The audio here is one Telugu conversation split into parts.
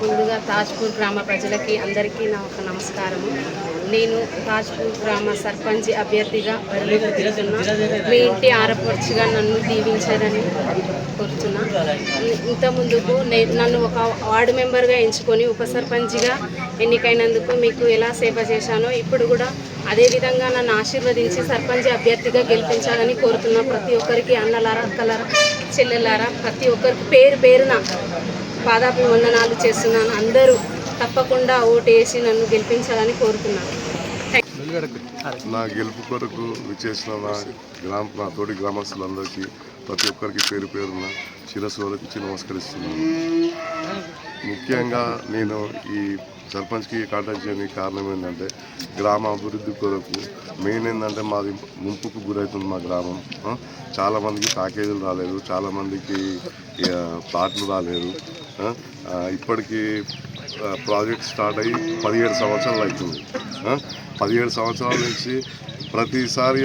ముందుగా తాజ్పూర్ గ్రామ ప్రజలకి అందరికీ నా ఒక నమస్కారము. నేను తాజ్పూర్ గ్రామ సర్పంచ్ అభ్యర్థిగా తిరుగుతున్నా మీ ఇంటి ఆరపడుచుగా నన్ను దీవించారని కోరుతున్నా. ఇంత ముందుకు నన్ను ఒక వార్డు మెంబర్గా ఎంచుకొని ఉప సర్పంచ్గా ఎన్నికైనందుకు మీకు ఎలా సేవ చేశానో ఇప్పుడు కూడా అదేవిధంగా నన్ను ఆశీర్వదించి సర్పంచ్ అభ్యర్థిగా గెలిపించాలని కోరుతున్నా ప్రతి ఒక్కరికి అన్నలారా అక్కలారా చెల్లెలారా ప్రతి ఒక్కరికి పేరు పేరున పాదాభివందనాలు చేస్తున్నాను. అందరూ తప్పకుండా ఓటు వేసి నన్ను గెలిపించాలని కోరుతున్నాను. నా గెలుపు కొరకు విచ్చేసిన నా గ్రామ నా తోటి గ్రామస్తులందరికీ ప్రతి ఒక్కరికి పేరు పేరున శిరస్సు వరకు నమస్కరిస్తున్నాను. ముఖ్యంగా నేను ఈ సర్పంచ్కి కాంటాక్ట్ చేయడానికి కారణం ఏంటంటే గ్రామ అభివృద్ధి కొరకు మెయిన్ ఏంటంటే మాది ముంపుకు గురవుతుంది మా గ్రామం. చాలామందికి ప్యాకేజీలు రాలేదు చాలామందికి ప్లాట్లు రాలేదు. ఇప్పటికీ ప్రాజెక్ట్ స్టార్ట్ అయ్యి పదిహేడు సంవత్సరాలు అవుతుంది. పదిహేడు సంవత్సరాల నుంచి ప్రతిసారి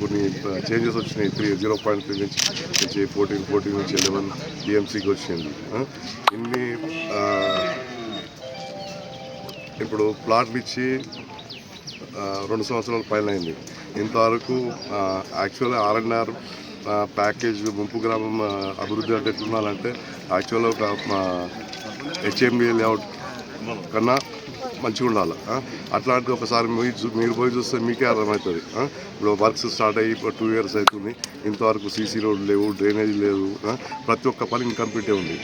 కొన్ని చేంజెస్ వచ్చినాయి. త్రీ జీరో పాయింట్ త్రీ నుంచి నుంచి ఫోర్టీన్ ఫోర్టీన్ నుంచి ఎలెవెన్ టీఎంసీకి వచ్చింది. ఇన్ని ఇప్పుడు ప్లాట్లు ఇచ్చి రెండు సంవత్సరాల పైన అయింది ఇంతవరకు యాక్చువల్గా ఆర్ఎన్ఆర్ ప్యాకేజ్ ముంపు గ్రామం అభివృద్ధి అంటే ఎట్లుండాలంటే యాక్చువల్గా ఒక హెచ్ఎంబి లేఅవుట్ కన్నా మంచిగా ఉండాలి అట్లాంటిది ఒకసారి మీరు చూ- మీరు పోయి చూస్తే మీకే అర్థమవుతుంది ఇప్పుడు వర్క్స్ స్టార్ట్ అయ్యి ఇప్పుడు టూ ఇయర్స్ అవుతుంది ఇంతవరకు సీసీ రోడ్లు లేవు డ్రైనేజ్ లేదు ప్రతి ఒక్క పని ఇన్కంప్లీటే ఉంది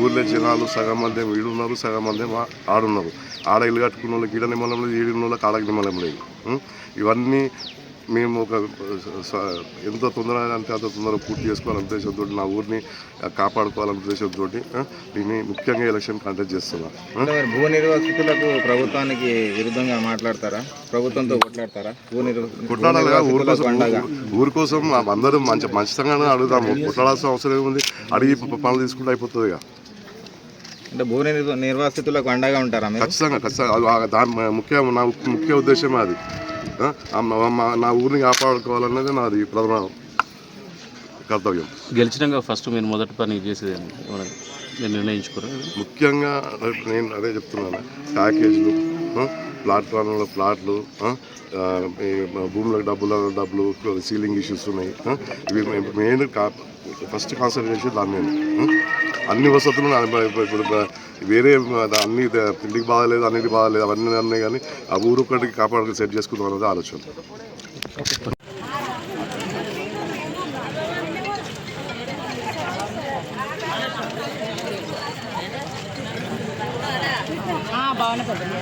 ఊర్లో జనాలు సగం మంది వీడున్నారు సగం మంది మా ఆడున్నారు ఆడ ఇల్లు కట్టుకున్న వాళ్ళకి ఈడ నిమ్మలం లేదు ఈడున్న వాళ్ళకి ఆడకి నిమ్మలం లేదు ఇవన్నీ మేము ఒక ఎంత తొందరగా అంటే అంత తొందరగా పూర్తి చేసుకోవాలనే ఉద్దేశంతో నా ఊరిని కాపాడుకోవాలనే ఉద్దేశంతో దీన్ని ముఖ్యంగా ఎలక్షన్ కండక్ట్ చేస్తున్నా. భూ నిర్వాసితులకు ప్రభుత్వానికి విరుద్ధంగా మాట్లాడతారా? ప్రభుత్వంతో కొట్లాడతారా? భూ ఊరి కోసం ఊరి కోసం అందరూ మంచి మంచితంగానే అడుగుదాము కొట్లాడాల్సిన అవసరం ఏముంది? అడిగి పనులు తీసుకుంటే అయిపోతుంది ఇక. అంటే భూ నిర్వ- నిర్వాసితులకు అండగా ఉంటారా ఖచ్చితంగా ఖచ్చితంగా. దాని ముఖ్య నా ముఖ్య ఉద్దేశమే అది. నా ఊరిని కాపాడుకోవాలన్నది నాది ప్రధాన కర్తవ్యం. గెలిచినాక ఫస్ట్ మీరు మొదటి పని చేసేది మీరు నిర్ణయించుకోరు? ముఖ్యంగా నేను అదే చెప్తున్నాను ప్యాకేజీలు ఆ, ప్లాట్ఫామ్లో ప్లాట్లు భూములకు డబ్బులు డబ్బులు సీలింగ్ ఇష్యూస్ ఉన్నాయి ఇవి మెయిన్ కా ఫస్ట్ కాన్సన్ట్రేషన్ దాని మీద అన్ని వసతులు ఇప్పుడు వేరే అన్ని తిండికి బాగాలేదు అన్నిటి బాగాలేదు అవన్నీ ఉన్నాయి కానీ ఆ ఊరు ఒక్కటికి కాపాడుకు సెట్ చేసుకుందాం అనేది ఆలోచన.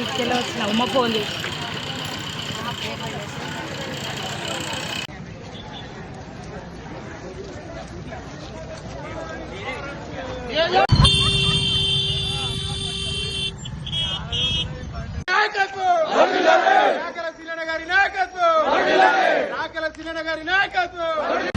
ఇచ్చేలా వచ్చిన ఉమ్మ ఫోన్ చేసి. నాయకత్వం! నాకల సినన్న గారి నాయకత్వం! నాకల సినన్న గారి నాయకత్వం!